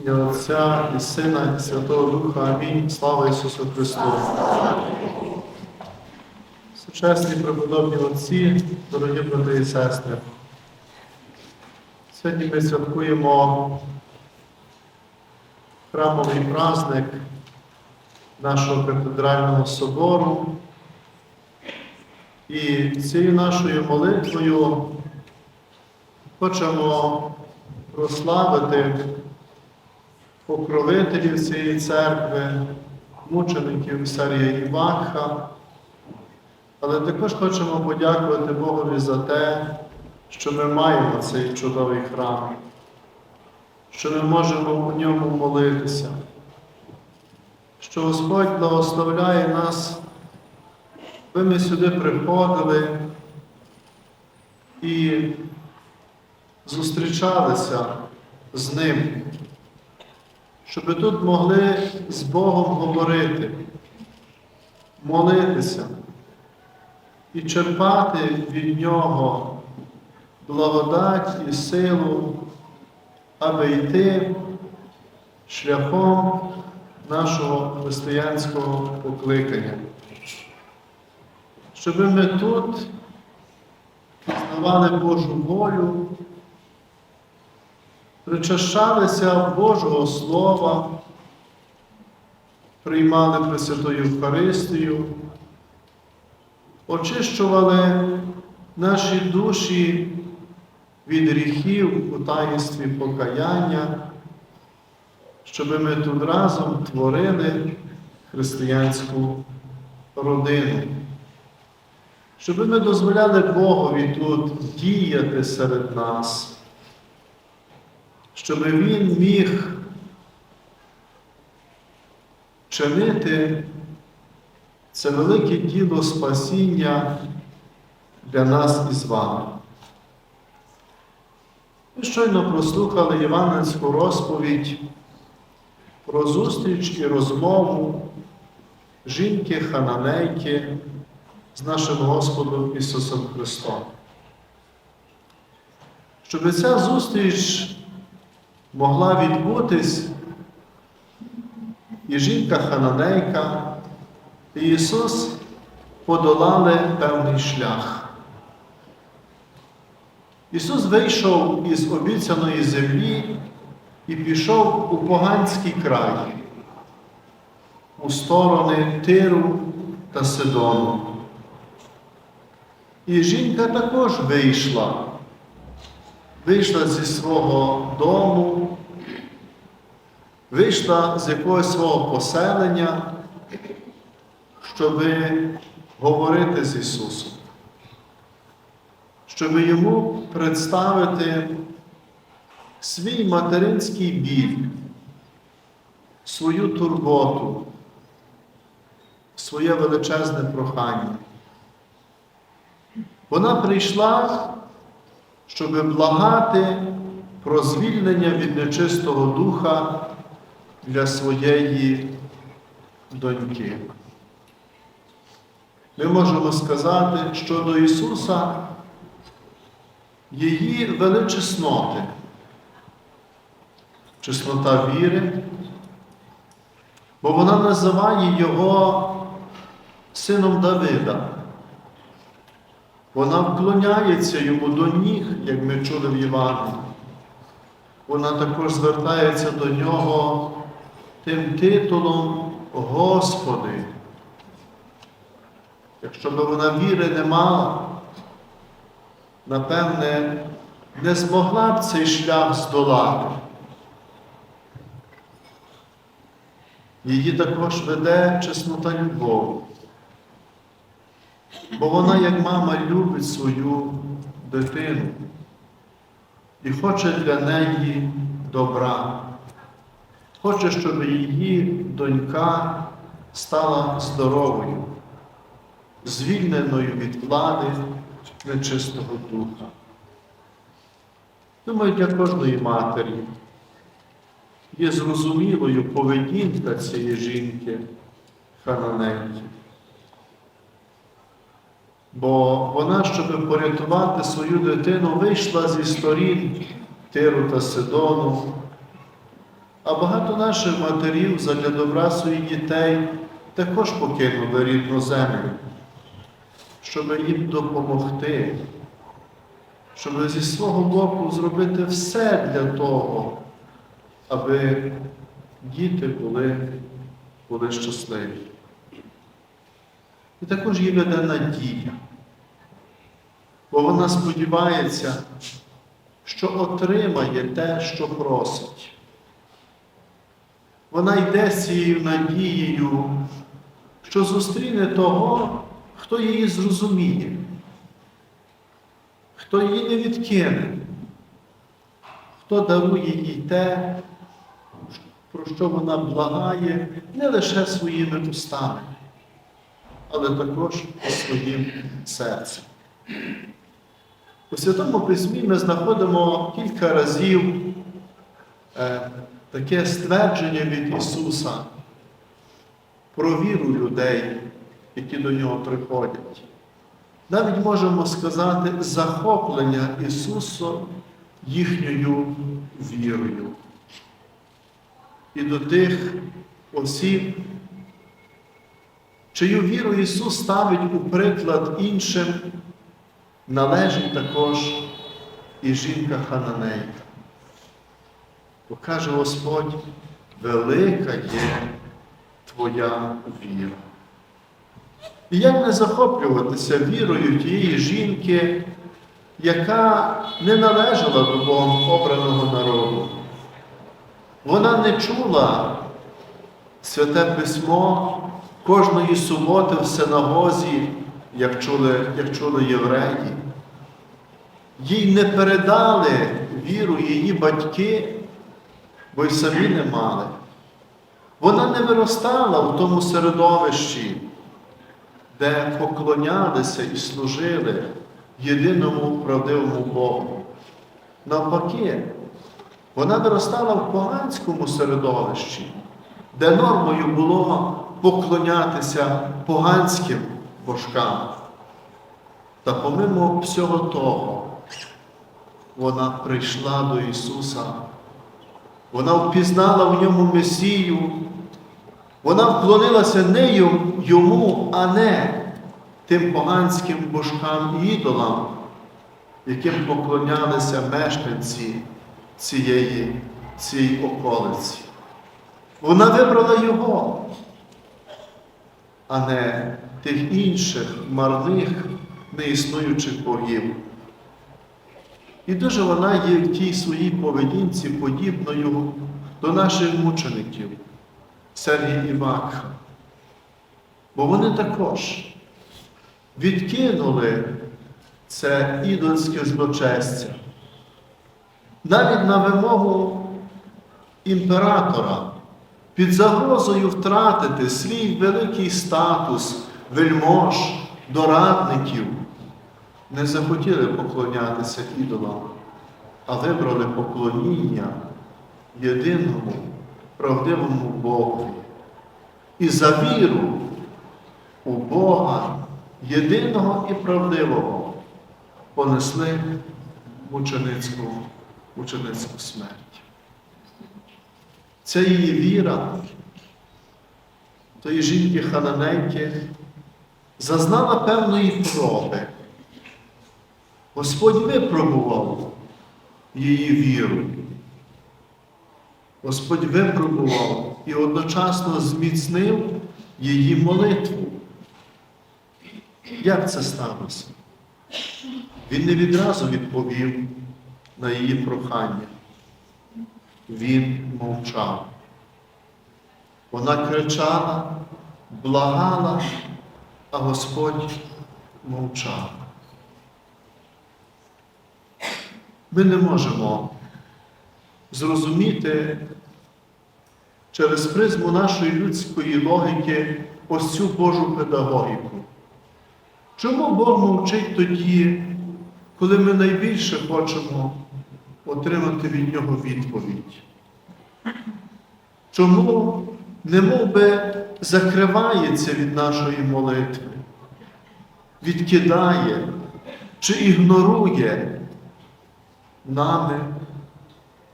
ім'я Отця і Сина, і Святого Духа. Амінь. Слава Ісусу Христу. Сучасні преподобні отці, дорогі брати і сестри. Сьогодні ми святкуємо храмовий праздник нашого кафедрального собору. І цією нашою молитвою хочемо прославити покровителів цієї церкви, мучеників Сарія Іваха, але також хочемо подякувати Богові за те, що ми маємо цей чудовий храм, що ми можемо у ньому молитися, що Господь благословляє нас, аби ми сюди приходили і зустрічалися з Ним, щоб тут могли з Богом говорити, молитися і черпати від Нього благодать і силу, аби йти шляхом нашого християнського покликання. Щоб ми тут пізнавали Божу волю, причащалися Божого Слова, приймали Пресвяту Євхаристію, очищували наші душі від гріхів у таїнстві покаяння, щоб ми тут разом творили християнську родину. Щоб ми дозволяли Богові тут діяти серед нас, щоб Він міг чинити це велике діло спасіння для нас із вами. Ми щойно прослухали Євангельську розповідь про зустріч і розмову жінки Хананейки з нашим Господом Ісусом Христом. Щоб ця зустріч могла відбутись, і жінка Хананейка, і Ісус подолали певний шлях. Ісус вийшов із обіцяної землі і пішов у поганський край, у сторони Тиру та Сидону. І жінка також вийшла, вийшла зі свого дому, вийшла з якогось свого поселення, щоб говорити з Ісусом, щоб йому представити свій материнський біль, свою турботу, своє величезне прохання. Вона прийшла, щоб благати про звільнення від нечистого духа для своєї доньки. Ми можемо сказати, що до Ісуса її величесноти, чеснота віри, бо вона називає Його сином Давида. Вона вклоняється йому до ніг, як ми чули в Євангелії. Вона також звертається до нього тим титулом Господи. Якщо б вона віри не мала, напевне, не змогла б цей шлях здолати. Її також веде чеснота любов. Бо вона, як мама, любить свою дитину і хоче для неї добра. Хоче, щоб її донька стала здоровою, звільненою від влади нечистого духа. Думаю, для кожної матері є зрозумілою поведінка цієї жінки хананейки. Бо вона, щоб порятувати свою дитину, вийшла зі сторін Тиру та Сидону, А багато наших матерів задля добра своїх дітей також покинули рідну землю, щоб їм допомогти, щоб зі свого боку зробити все для того, аби діти були, були щасливі. І також їй веде надія, бо вона сподівається, що отримає те, що просить. Вона йде з цією надією, що зустріне того, хто її зрозуміє, хто її не відкине, хто дарує їй те, про що вона благає не лише своїми устами, але також і своїм серцем. У Святому Письмі ми знаходимо кілька разів е, таке ствердження від Ісуса про віру людей, які до Нього приходять. Навіть можемо сказати захоплення Ісусом їхньою вірою. І до тих осіб, чию віру Ісус ставить у приклад іншим, належить також і жінка Хананейка. Бо каже Господь, велика є твоя віра. І як не захоплюватися вірою тієї жінки, яка не належала до Богом обраного народу? Вона не чула святе письмо кожної суботи в синагозі, як чули, як чули євреї. Їй не передали віру її батьки, бо й самі не мали. Вона не виростала в тому середовищі, де поклонялися і служили єдиному правдивому Богу. Навпаки, вона виростала в поганському середовищі, де нормою було поклонятися поганським божкам. Та помимо всього того, вона прийшла до Ісуса, вона впізнала в ньому Месію, вона вклонилася не йому, а не тим поганським божкам і ідолам, яким поклонялися мешканці цієї, цієї околиці. Вона вибрала його, а не тих інших марних, неіснуючих богів. І дуже вона є в тій своїй поведінці подібною до наших мучеників Сергія і Вакха. Бо вони також відкинули це ідольське злочестя. Навіть на вимогу імператора під загрозою втратити свій великий статус вельмож, дорадників, не захотіли поклонятися ідолам, а вибрали поклоніння єдиному правдивому Богові. І за віру у Бога, єдиного і правдивого, понесли мученицьку, мученицьку смерть. Це її віра, тої жінки Хананейки, зазнала певної проби. Господь випробував її віру. Господь випробував і одночасно зміцнив її молитву. Як це сталося? Він не відразу відповів на її прохання. Він мовчав. Вона кричала, благала, а Господь мовчав. Ми не можемо зрозуміти через призму нашої людської логіки ось цю Божу педагогіку. Чому Бог мовчить тоді, коли ми найбільше хочемо отримати від Нього відповідь? Чому немов би закривається від нашої молитви, відкидає чи ігнорує нами,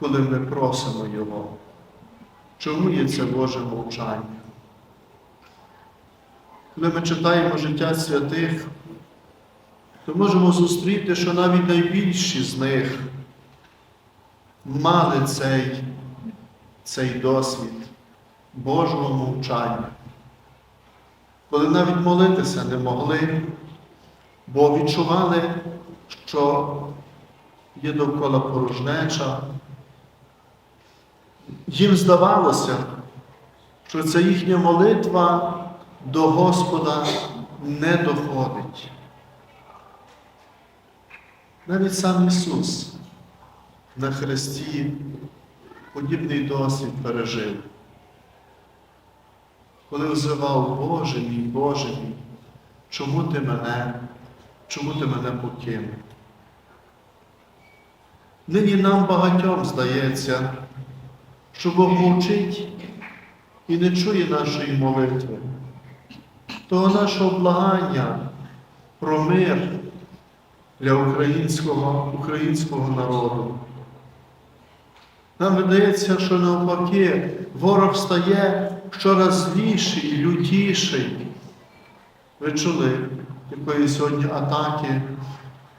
коли ми просимо Його? Чому є це Боже мовчання? Коли ми читаємо життя святих, то можемо зустріти, що навіть найбільші з них мали цей, цей досвід Божого мовчання, коли навіть молитися не могли, бо відчували, що є довкола порожнеча. Їм здавалося, що ця їхня молитва до Господа не доходить. Навіть сам Ісус на Христі подібний досвід пережив. Коли взивав Боже мій, Боже мій, чому ти мене, чому ти мене покинув? Нині нам багатьом здається, що Бог мовчить і не чує нашої молитви, того нашого благання про мир для українського, українського народу. Нам видається, що навпаки ворог стає щораз зліший, лютіший. Ви чули, якої сьогодні атаки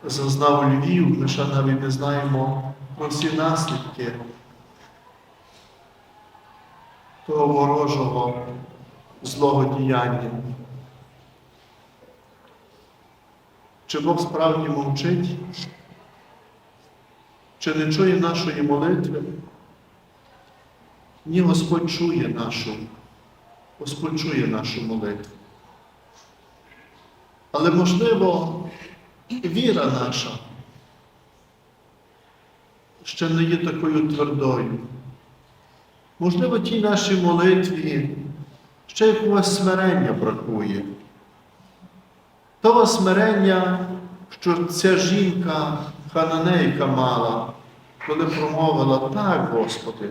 зазнав Львів, ми ще навіть не знаємо про всі наслідки того ворожого злого діяння. Чи Бог справді мовчить? Чи не чує нашої молитви? Ні, Господь чує нашу, Господь чує нашу молитву. Але, можливо, віра наша ще не є такою твердою. Можливо, тій нашій молитві ще якогось смирення бракує. Того смирення, що ця жінка хананейка мала, коли промовила так, Господи,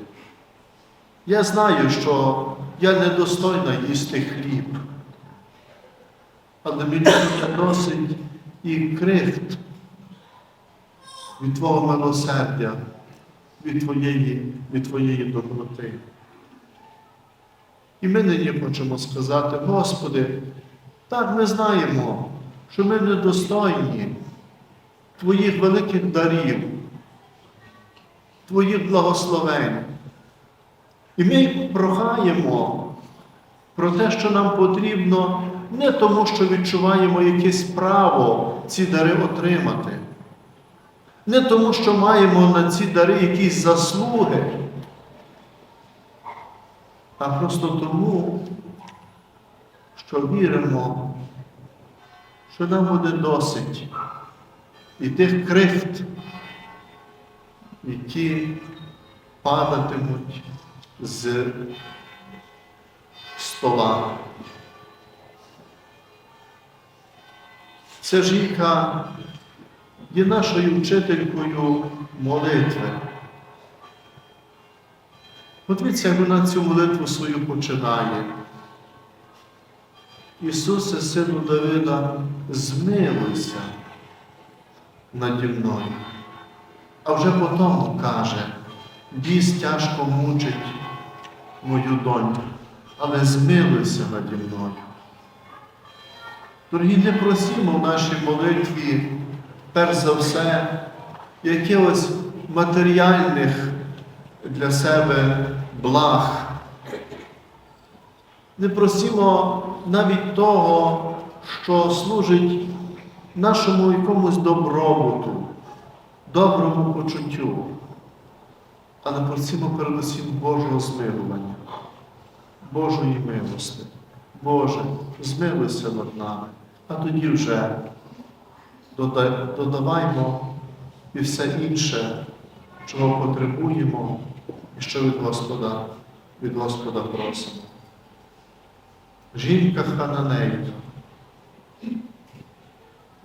я знаю, що я недостойна їсти хліб, але мені не досить і крихт від Твого милосердя, від Твоєї, від Твоєї доброти. І ми нині хочемо сказати, Господи, так ми знаємо, що ми недостойні Твоїх великих дарів, Твоїх благословень. І ми прохаємо про те, що нам потрібно не тому, що відчуваємо якесь право ці дари отримати, не тому, що маємо на ці дари якісь заслуги, а просто тому, що віримо, що нам буде досить і тих крихт, які падатимуть з стола. Ця жінка є нашою вчителькою молитви. Подивіться, як вона цю молитву свою починає. Ісусе, сину Давида, змилуйся наді мною. А вже потім каже, біс тяжко мучить мою доньку, але змилуйся наді мною. Дорогі, не просімо в нашій молитві, перш за все, якихось матеріальних для себе благ. Не просімо навіть того, що служить нашому якомусь добробуту, доброму почуттю, але просімо передусім Божого змилування, Божої милости. Боже, змилуйся над нами, а тоді вже дода- додаваймо і все інше, чого потребуємо, і що від Господа, від Господа просимо. Жінка хананейка,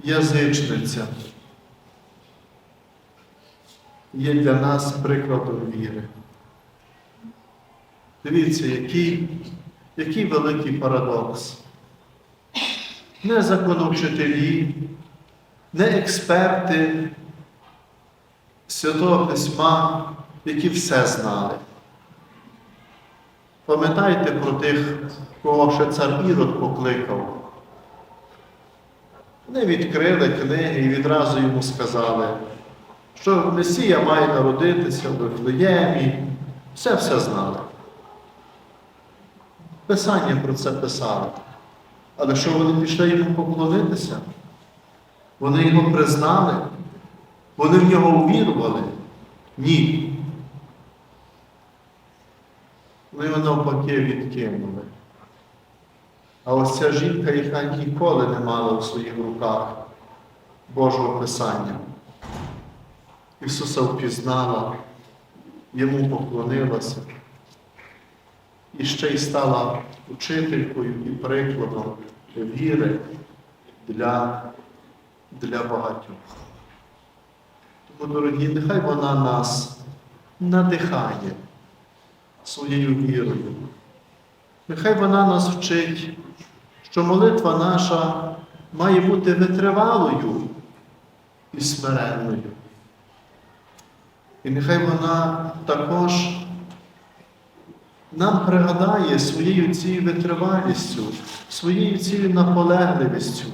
язичниця є для нас прикладом віри. Дивіться, який, який великий парадокс. Не законовчителі, не експерти Святого Письма, які все знали. Пам'ятайте про тих, кого ще цар Ірод покликав. Вони відкрили книги і відразу йому сказали, що Месія має народитися в Вифлеємі. Все все знали. Писання про це писали. Але що вони пішли йому поклонитися? Вони його признали? Вони в нього увірували? Ні. Вони його навпаки відкинули. А ось ця жінка, яка ніколи не мала в своїх руках Божого Писання. Ісуса впізнала, йому поклонилася і ще й стала учителькою і прикладом віри для, для багатьох. Тому, дорогі, нехай вона нас надихає своєю вірою. Нехай вона нас вчить, що молитва наша має бути витривалою і смиренною. І нехай вона також нам пригадає своєю цією витривалістю, своєю цією наполегливістю,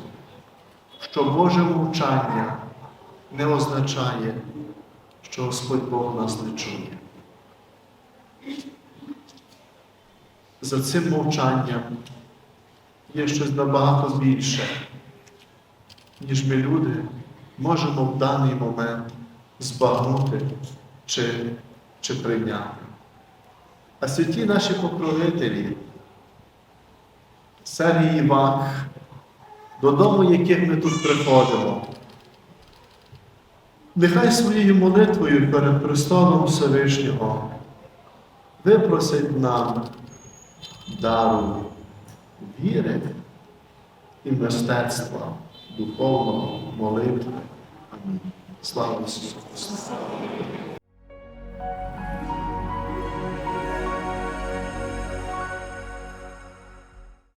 що Боже мовчання не означає, що Господь Бог нас не чує. За цим мовчанням є щось набагато більше, ніж ми люди можемо в даний момент збагнути чи, чи прийняти. А святі наші покровителі, Сергій Івак, додому яких ми тут приходимо, нехай своєю молитвою перед престолом Всевишнього випросить нам дару віри і мистецтва духовного молитви. Амінь. Слава Ісусу Христу!